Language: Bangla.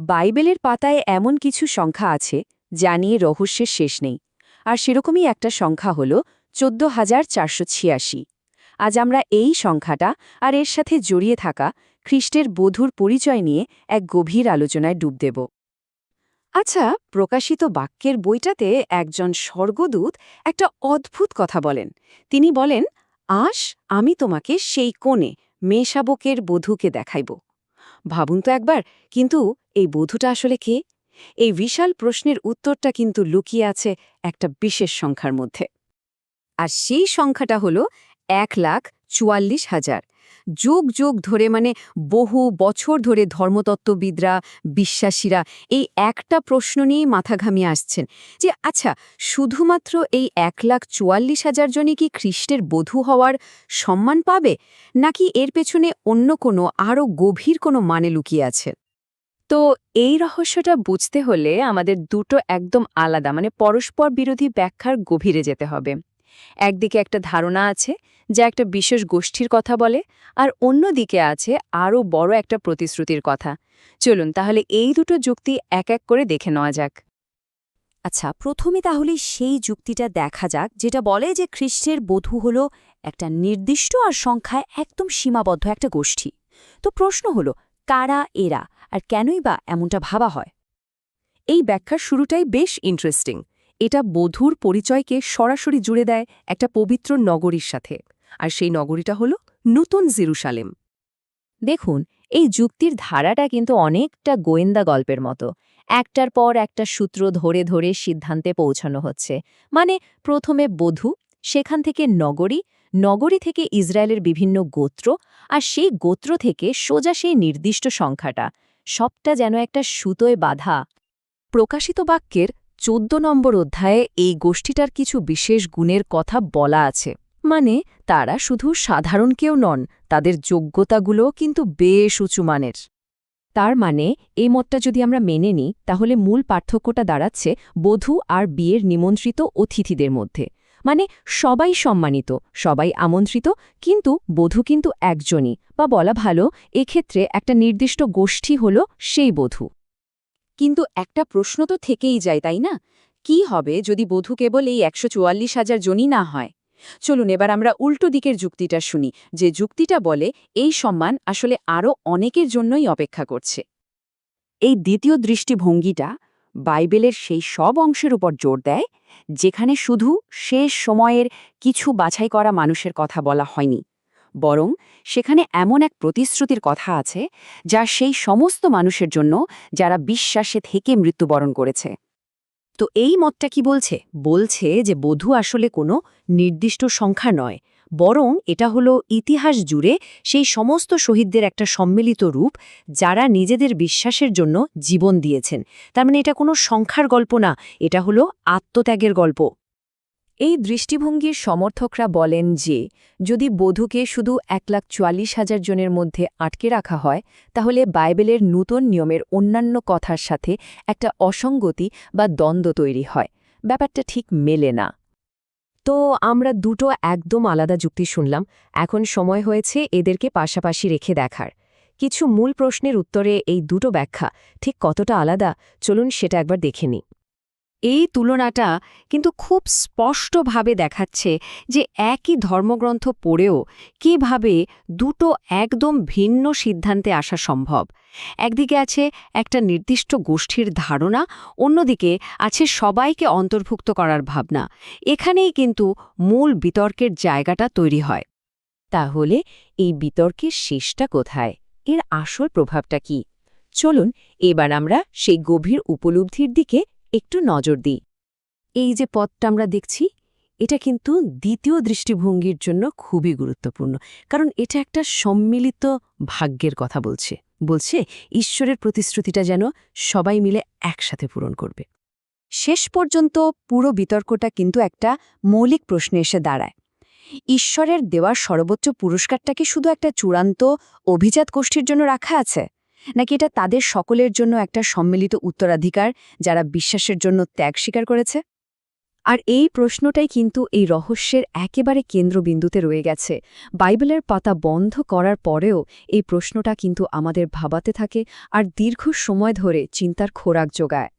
বাইবেলের পাতায় এমন কিছু সংখ্যা আছে, যা নিয়ে রহস্যের শেষ নেই। আর সেরকমই একটা সংখ্যা হল চোদ্দ হাজার চারশো ছিয়াশি। আজ আমরা এই সংখ্যাটা আর এর সাথে জড়িয়ে থাকা খ্রিস্টের বধুর পরিচয় নিয়ে এক গভীর আলোচনায় ডুব দেব। আচ্ছা প্রকাশিত বাক্যের বইটাতে একজন স্বর্গদূত একটা অদ্ভুত কথা বলেন। তিনি বলেন আস আমি তোমাকে সেই কোণে মেষাবকের বধূকে দেখাইব। ভাবুন তো একবার, কিন্তু এই বধূটা আসলে কে? এই বিশাল প্রশ্নের উত্তরটা কিন্তু লুকিয়ে আছে একটা বিশেষ সংখ্যার মধ্যে। আর সেই সংখ্যাটা হল এক লাখ চুয়াল্লিশ হাজার। যুগ যুগ ধরে মানে বহু বছর ধরে ধর্মতত্ত্ববিদরা, বিশ্বাসীরা এই একটা প্রশ্ন নিয়েই মাথা ঘামিয়ে আসছেন যে আচ্ছা শুধুমাত্র এই এক লাখ চুয়াল্লিশ হাজার জনই কি খ্রিস্টের বধূ হওয়ার সম্মান পাবে? নাকি এর পেছনে অন্য কোনো আরও গভীর কোনো মানে লুকিয়ে আছে? তো এই রহস্যটা বুঝতে হলে আমাদের দুটো একদম আলাদা মানে পরস্পর বিরোধী ব্যাখ্যার গভীরে যেতে হবে। একদিকে একটা ধারণা আছে যা একটা বিশেষ গোষ্ঠীর কথা বলে, আর অন্যদিকে আছে আরও বড় একটা প্রতিশ্রুতির কথা। চলুন তাহলে এই দুটো যুক্তি এক এক করে দেখে নেওয়া যাক। আচ্ছা প্রথমে তাহলে সেই যুক্তিটা দেখা যাক, যেটা বলে যে খ্রিস্টের বধূ হল একটা নির্দিষ্ট আর সংখ্যায় একদম সীমাবদ্ধ একটা গোষ্ঠী। তো প্রশ্ন হল, কারা এরা, আর কেনই বা এমনটা ভাবা হয়? এই ব্যাখ্যার শুরুটাই বেশ ইন্টারেস্টিং এটা বধূর পরিচয়কে সরাসরি জুড়ে দেয় একটা পবিত্র নগরীর সাথে। আর সেই নগরীটা হল নূতন জেরুসালেম। দেখুন, এই যুক্তির ধারাটা কিন্তু অনেকটা গোয়েন্দা গল্পের মতো। একটার পর একটা সূত্র ধরে ধরে সিদ্ধান্তে পৌঁছানো হচ্ছে। মানে প্রথমে বধূ, সেখান থেকে নগরী নগরী থেকে ইসরায়েলের বিভিন্ন গোত্র, আর সেই গোত্র থেকে সোজা সেই নির্দিষ্ট সংখ্যাটা। সবটা যেন একটা সুতোয় বাধা। প্রকাশিত বাক্যের চোদ্দ নম্বর অধ্যায়ে এই গোষ্ঠীটার কিছু বিশেষ গুণের কথা বলা আছে। মানে তারা শুধু সাধারণ কেউ নন, তাদের যোগ্যতাগুলো কিন্তু বেশ উঁচুমানের তার মানে এই মতটা যদি আমরা মেনে নিই, তাহলে মূল পার্থক্যটা দাঁড়াচ্ছে বধূ আর বিয়ের নিমন্ত্রিত অতিথিদের মধ্যে। মানে সবাই সম্মানিত, সবাই আমন্ত্রিত, কিন্তু বধূ কিন্তু একজনই। বা বলা ভালো, এক্ষেত্রে একটা নির্দিষ্ট গোষ্ঠী হল সেই বধূ। কিন্তু একটা প্রশ্ন তো থেকেই যায়, তাই না? কি হবে যদি বধূ কেবল এই একশো চুয়াল্লিশ হাজার জনই না হয়? চলুন এবার আমরা উল্টো দিকের যুক্তিটা শুনি, যে যুক্তিটা বলে এই সম্মান আসলে আরও অনেকের জন্যই অপেক্ষা করছে। এই দ্বিতীয় দৃষ্টিভঙ্গিটা বাইবেলের সেই সব অংশের উপর জোর দেয়, যেখানে শুধু শেষ সময়ের কিছু বাছাই করা মানুষের কথা বলা হয়নি। বরং সেখানে এমন এক প্রতিশ্রুতির কথা আছে, যা সেই সমস্ত মানুষের জন্য যারা বিশ্বাসে থেকে মৃত্যুবরণ করেছে। তো এই মতটা কি বলছে? বলছে যে বধূ আসলে কোনো নির্দিষ্ট সংখ্যা নয়, বরং এটা হলো ইতিহাস জুড়ে সেই সমস্ত শহীদদের একটা সম্মিলিত রূপ যারা নিজেদের বিশ্বাসের জন্য জীবন দিয়েছেন। তার মানে এটা কোনো সংখ্যার গল্প না, এটা হলো আত্মত্যাগের গল্প। এই দৃষ্টিভঙ্গির সমর্থকরা বলেন যে, যদি বধূকে শুধু এক লাখ চুয়াল্লিশ হাজার জনের মধ্যে আটকে রাখা হয়, তাহলে বাইবেলের নূতন নিয়মের অন্যান্য কথার সাথে একটা অসঙ্গতি বা দ্বন্দ্ব তৈরি হয়। ব্যাপারটা ঠিক মেলে না। তো আমরা দুটো একদম আলাদা যুক্তি শুনলাম, এখন সময় হয়েছে এদেরকে পাশাপাশি রেখে দেখার। কিছু মূল প্রশ্নের উত্তরে এই দুটো ব্যাখ্যা ঠিক কতটা আলাদা, চলুন সেটা একবার দেখে নিই। এই তুলনাটা কিন্তু খুব স্পষ্টভাবে দেখাচ্ছে যে একই ধর্মগ্রন্থ পড়েও কীভাবে দুটো একদম ভিন্ন সিদ্ধান্তে আসা সম্ভব। একদিকে আছে একটা নির্দিষ্ট গোষ্ঠীর ধারণা, অন্যদিকে আছে সবাইকে অন্তর্ভুক্ত করার ভাবনা। এখানেই কিন্তু মূল বিতর্কের জায়গাটা তৈরি হয়। তাহলে এই বিতর্কের শেষটা কোথায়? এর আসল প্রভাবটা কি? চলুন এবার আমরা সেই গভীর উপলব্ধির দিকে একটু নজর দিই। এই যে পথটা আমরা দেখছি, এটা কিন্তু দ্বিতীয় দৃষ্টিভঙ্গির জন্য খুবই গুরুত্বপূর্ণ। কারণ এটা একটা সম্মিলিত ভাগ্যের কথা বলছে। বলছে, ঈশ্বরের প্রতিশ্রুতিটা যেন সবাই মিলে একসাথে পূরণ করবে। শেষ পর্যন্ত পুরো বিতর্কটা কিন্তু একটা মৌলিক প্রশ্নে এসে দাঁড়ায়। ঈশ্বরের দেওয়ার সর্বোচ্চ পুরস্কারটা কি শুধু একটা চূড়ান্ত অভিজাত গোষ্ঠীর জন্য রাখা আছে? নাকি এটা তাদের সকলের জন্য একটা সম্মিলিত উত্তরাধিকার যারা বিশ্বাসের জন্য ত্যাগ স্বীকার করেছে? আর এই প্রশ্নটাই কিন্তু এই রহস্যের একেবারে কেন্দ্রবিন্দুতে রয়ে গেছে। বাইবেলের পাতা বন্ধ করার পরেও এই প্রশ্নটা কিন্তু আমাদের ভাবাতে থাকে আর দীর্ঘ সময় ধরে চিন্তার খোরাক যোগায়।